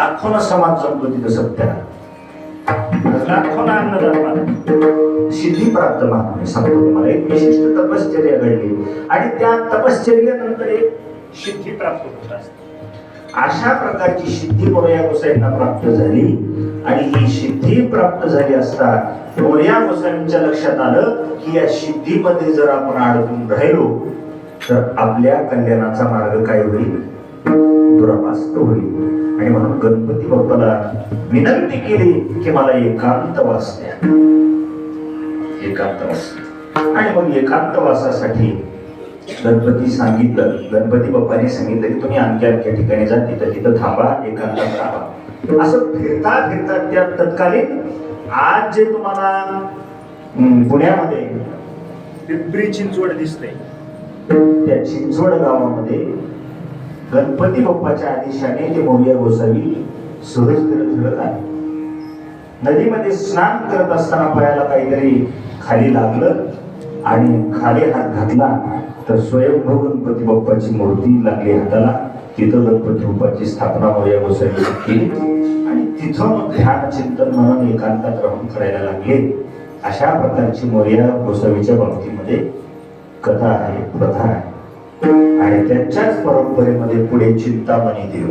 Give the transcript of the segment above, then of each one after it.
लाखोनं समाज जमतो तिथं सत्य लाखोना अन्नदान सिद्धी प्राप्त महात्मे सांगतो तुम्हाला एक विशिष्ट तपश्चर्या घडली. आणि त्या तपश्चर्यानंतर एक सिद्धी प्राप्त होत असते. अशा प्रकारची सिद्धी मोरया गोसाईंना प्राप्त झाली. आणि ही सिद्धी प्राप्त झाली असता मोरया गोसाईंच्या लक्षात आलं की या सिद्धीमध्ये जर आपण अडकून राहिलो तर आपल्या कल्याणाचा मार्ग काय होईल? दुरापास्त होईल. आणि म्हणून गणपती बाप्पाला विनंती केली की मला एकांत वास द्या एकांतवास आणि मग एकांतवासासाठी गणपती सांगितलं. गणपती बाप्पाने सांगितलं की तुम्ही आणखी आणख्या ठिकाणी जा तिथं तिथं थांबा एकांतात राहा असं फिरता फिरता त्या तत्कालीन आज जे तुम्हाला पुण्यामध्ये पिंपरी चिंचवड दिसतंय. त्या चिंचवड गावामध्ये गणपती बाप्पाच्या आदेशाने ते मौर्या गोसावी सहज फिरत आहे नदीमध्ये स्नान करत असताना पायाला काहीतरी खाली लागलं आणि खाली हात घातला तर स्वयंभू गणपती बाप्पाची मूर्ती लागली हाताला. तिथं गणपती बाप्पाची स्थापना मोर्या गोसावी केली. आणि तिथं ध्यान चिंतन म्हणून एकांतात राहून करायला लागले. अशा प्रकारची मौर्या गोसावीच्या बाबतीमध्ये कथा आहे प्रथा आहे. आणि त्यांच्याच परंपरेमध्ये पुढे चिंतामणी देव.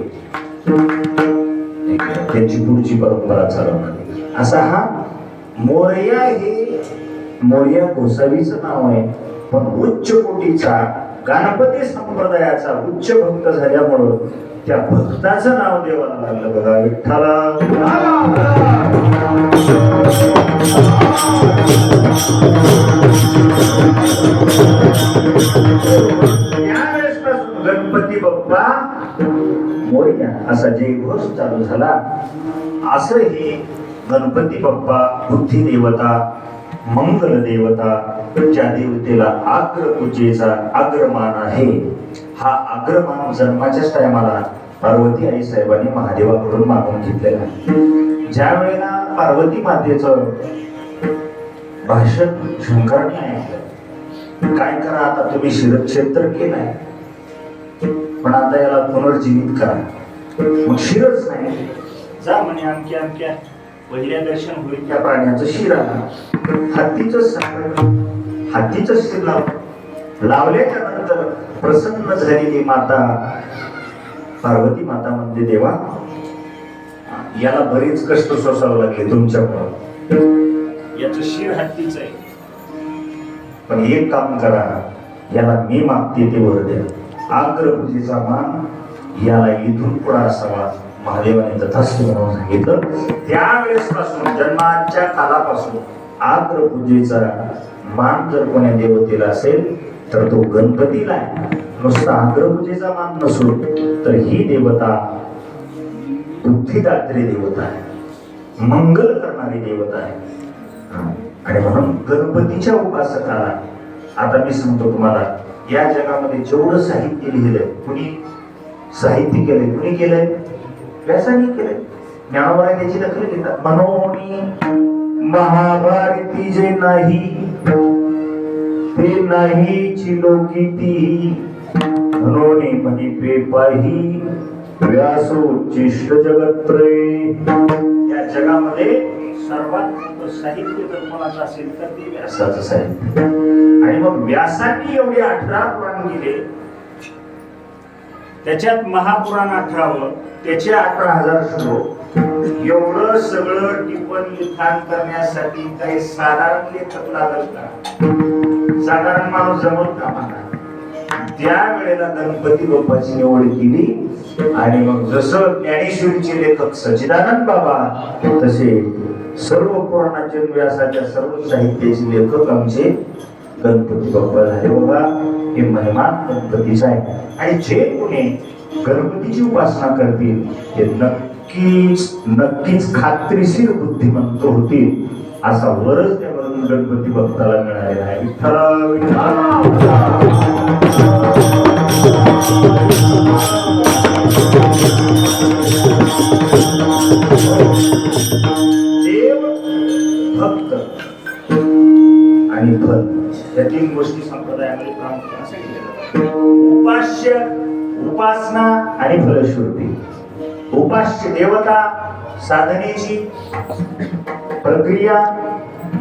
त्यांची पुढची परंपरा चालवणारी. असा हा मोरया हे मोरया गोसावीचं नाव आहे. पण उच्च कोटीचा गणपती संप्रदायाचा उच्च भक्त झाल्यामुळं त्या भक्ताचं नाव देवाला लागलं बघा. विठ्ठला बाप्पा मोरया असा जयघोष चालू झाला असं हे गणपती बाप्पा बुद्धी देवता मंगल देवता ज्या देवतेला आग्र पूजेचा अग्रमान आहे. हा अग्रमान जन्माच्याच टायमाला पार्वती आई साहेबांनी महादेवाकडून मागून घेतलेला ज्या वेळेला पार्वती मातेचं भाषण शंकराने ऐकलं काय करा आता तुम्ही? शिरक्षेत्र केलाय पण आता याला पुनर्जीवित करा. मग शिरच नाही. जा म्हणे अमक्या अमक्या पहिल्या दर्शन होईल. त्या प्राण्याचं शिर आला हत्तीचं साखर हत्तीचं शिर लाव. लावल्याच्या नंतर प्रसन्न झालेली माता. पार्वती माता म्हणते देवा याला बरेच कष्ट सोसावं लागले तुमच्यामुळं. याचं शिर हत्तीचं आहे. पण एक काम करा. याला मी मागते ते वर द्या. आग्रपूजेचा मान याला इथून पुढा असावा महादेवाने तथास्तु म्हणून सांगितलं. त्यावेळेस पासून जन्माच्या कालापासून आग्रपूजेचा मान जर कोण्या देवतेला असेल तर तो गणपतीला आहे. नुसता आग्रपूजेचा मान नसून तर ही देवता बुद्धिदात्री देवता आहे. मंगल करणारी देवता आहे. आणि म्हणून गणपतीच्या उपासकाला आता मी सांगतो तुम्हाला या जगामध्ये जेवढं साहित्य लिहिलंय कुणी साहित्य केलंय कुणी केलंय? व्यासाने केलंय. ज्ञानोबा त्याची दखल घेतात. मनोनी महाभारती जे नाही ते नाही चिलोकिती म्हणून मनी पे पाही व्यासोच्चिष्ट जगत्रे या जगामध्ये सर्वात मोठं साहित्य जर कोणाचं असेल तर ते व्यासाचं साहित्य. आणि मग व्यासांनी एवढे अठरा पुराण गेले त्याच्यात महापुराण अठरावं त्याचे अठरा हजार श्लोक एवढं सगळं टिपण लिखाण करण्यासाठी काही साधारण लेखक लागल का? साधारण माणूस जमत का मला त्या वेळेला गणपती बाप्पाची निवड केली आणि मग जसं ज्ञानेश्वरीचे लेखक सचिदानंद बाबा तसे सर्व पुराणाचे व्यासाच्या सर्व साहित्याचे लेखक आमचे गणपती बाप्पा झाले. बघा हे महिमान गणपतीचा आहे आणि जे कोणी गणपतीची उपासना करतील ते नक्कीच नक्कीच खात्रीशीर बुद्धिमंत होतील असा वरच त्या गणपती भक्ताला मिळालेला आहे. विठ्ठला. या तीन गोष्टी संप्रदायामध्ये प्रामुख्याने सांगितल्या उपास्य उपासना आणि फलश्रुती. उपास्य देवता साधनेची प्रक्रिया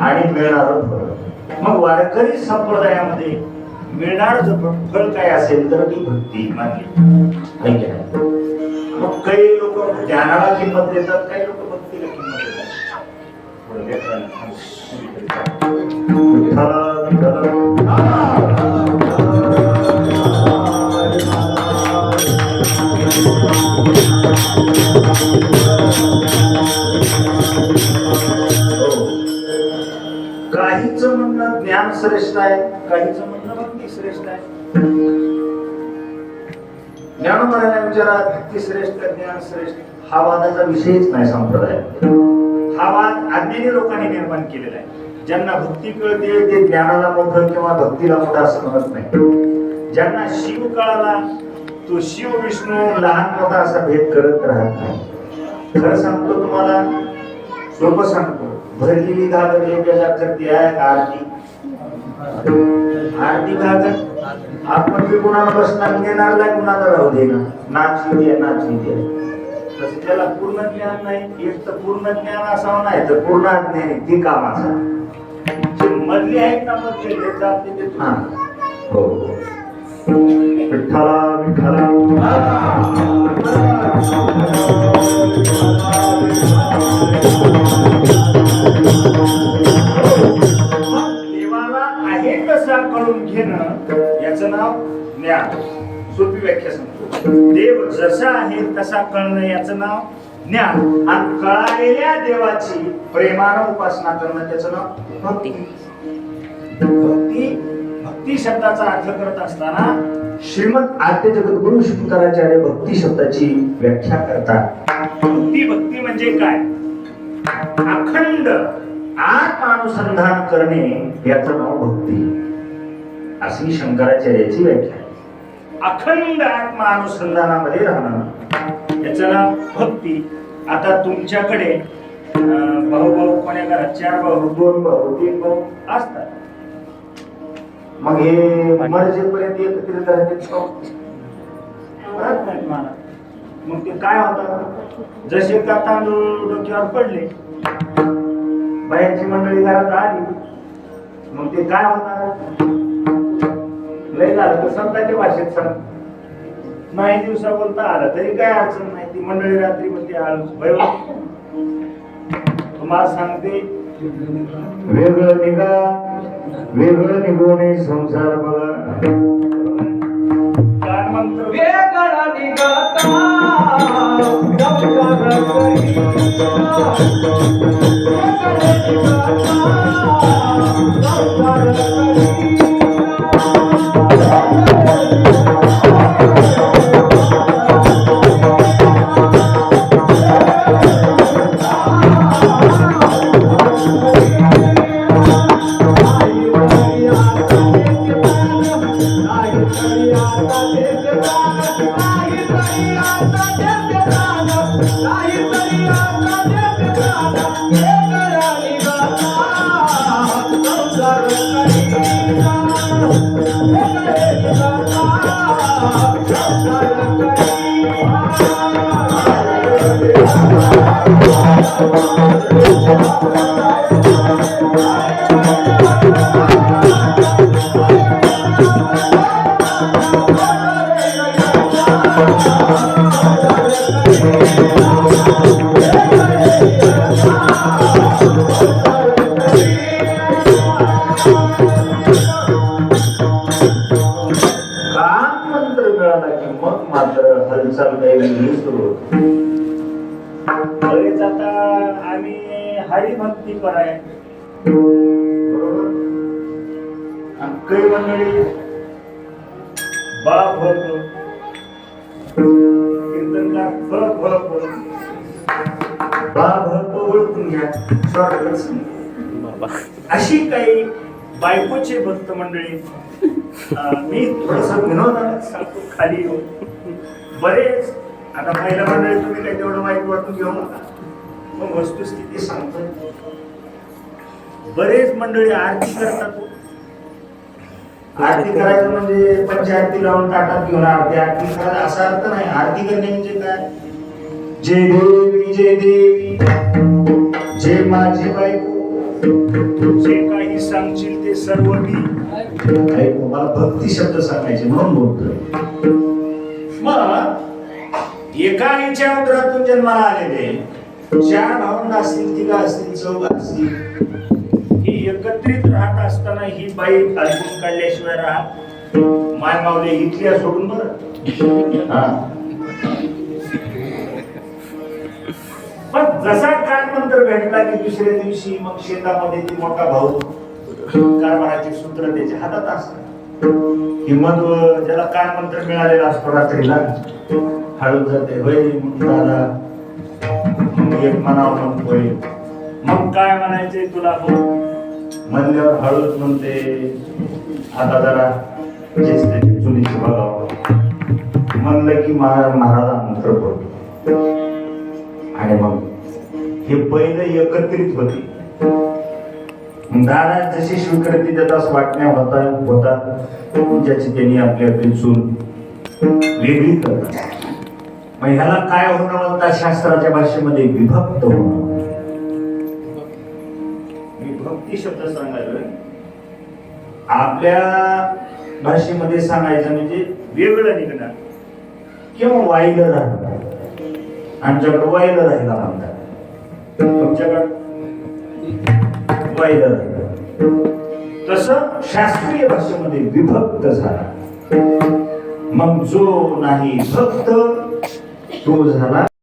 आणि मिळणार फळ. मग वारकरी संप्रदायामध्ये मिळणार फळ काय असेल तर ती भक्ती मानली मग काही लोक ध्यानाला किंमत देतात काही लोक काहीच म्हणणं ज्ञान श्रेष्ठ आहे काहीच म्हणणं भक्ती श्रेष्ठ आहे. ज्ञान म्हणायला विचारा भक्ती श्रेष्ठ ज्ञान श्रेष्ठ. हा वादाचा विषयच नाही संप्रदाय हा वाद अज्ञानी लोकांनी निर्माण केलेला आहे. ज्यांना भक्ती कळते ते ज्ञानाला मोठं किंवा भक्तीला मोठं असं म्हणत नाही. ज्यांना शिव कळाला तो शिव विष्णू लहान मोठा असा भेद करत राहत नाही. खरं सांगतो तुम्हाला सोपं सांगतो. भरलेली घागर योग्याला करते आहे आरती. आरती घागर? आपण बी कुणाला बसणार देणार नाही कुणाला राहू देणार. नाच दे नाच दे. तसं त्याला पूर्ण ज्ञान नाही एक तर पूर्ण ज्ञान असावं नाही तर पूर्ण ज्ञान आहे, ती कामाचा जे मधली आहेत ना मग ते घेत जाते ते हा. हो. विठ्ठला विठ्ठला. देवाला आहे कसा कळून घेणं याचं नाव ज्ञान. सोपी व्याख्या सांगतो. देव जसा आहे तसा कळणं याचं नाव ज्ञान. आणि कळालेल्या देवाची प्रेमानं उपासना करणं त्याचं नाव भक्ती. भक्ती भक्ती शब्दाचा अर्थ करत असताना श्रीमद आद्य जगद्गुरु शंकराचार्य भक्ती शब्दाची व्याख्या करतात. भक्ती भक्ती म्हणजे काय? अखंड आत्मानुसंधान करणे याचं नाव भक्ती. अशी शंकराचार्याची व्याख्या. अखंड अखंड आत्मानुसंधानामध्ये राहणार. याचं नाव भक्ती. आता तुमच्याकडे अं, भाऊ भाऊ कोण्या घरात? चार भाऊ दोन भाऊ तीन भाऊ असतात. मग हे मर्जीपर्यंत एकत्रित राहतील मला. मग ते काय होतं? जसे का तांदूळ डोक्यावर पडले बायांची मंडळी घरात आली मग ते काय होणार लय झालं तर संतांच्या भाषेत सांग. नाही दिवसा बोलता आला तरी काय अडचण नाही. ती मंडळी रात्री म्हणते आळस भय तुम्हाला सांगते वेगळं निघा वेगळं निघून संसार बघा. काय म्हणतो. वेगळा निघा मंत्र मिळाला की मग मात्र हालचाल काही वेगळी सुरू होते बरेच आता आम्ही हरिभक्ती भक्ती बरोबर आहे काही मंडळी बा भरतो कीर्तनकार बा ओळखून घ्या. शॉर्टकट अशी काही बायकोचे भक्त मंडळी मी थोडस विनोदाने सांगतो खाली येऊन. बरेच आता महिला मंडळी तुम्ही काही तेवढं वाईट वाटून घेऊ नका. मग वस्तुस्थिती सांगतो बरेच मंडळी आरती करतात. आरती करायचं म्हणजे पंचायती लावून ताटात घेऊन आरती आरती करायचं असा अर्थ नाही. आरती करणे म्हणजे काय? जय देवी जय देवी जय माझी बायको. जे काही सांगशील ते सर्व मी ऐकू. मला भक्ती शब्द सांगायचे म्हणून बोलतोय. मग एका आईच्या उदरातून जन्माला आलेले चार भावंड असतील तिघा असतील चौघ असतील. ही एकत्रित राहत असताना ही बाई अडकून काढल्याशिवाय राहत माय मावले इथल्या सोडून बरं. हा. पण जसा काळ नंतर भेटला की दुसऱ्या दिवशी मग शेतामध्ये ती मोठा भाऊ कारभाराचे सूत्र त्याच्या हातात असतात किंमत ज्याला काळ मंत्र मिळालेला असतो रात्रीला हळद जाते होय मग एक म्हणावं म्हणतोय मग काय म्हणायचंय तुला भाऊ? म्हणल्यावर हळूच म्हणते आता जरा चुलीची बघावं. म्हणलं की महाराज महाराजा मंत्र पडतो. आणि मग हे बैल एकत्रित होती. दादा जशी स्वीकृती देतात वाटण्या होता होतात ज्याची त्यांनी आपली आपली चूल वेगळी करतात. मग ह्याला काय होणं म्हणतात शास्त्राच्या भाषेमध्ये विभक्त होणं विभक्ती शब्द सांगायला आपल्या भाषेमध्ये सांगायचं म्हणजे वेगळं निघणार. किंवा वाईल राहणार. आमच्याकडे वाईलं राहिला म्हणतात. तुमच्याकडे वाईलं राहिलं. तसं शास्त्रीय भाषेमध्ये विभक्त झाला. मग जो नाही भक्त तो झाला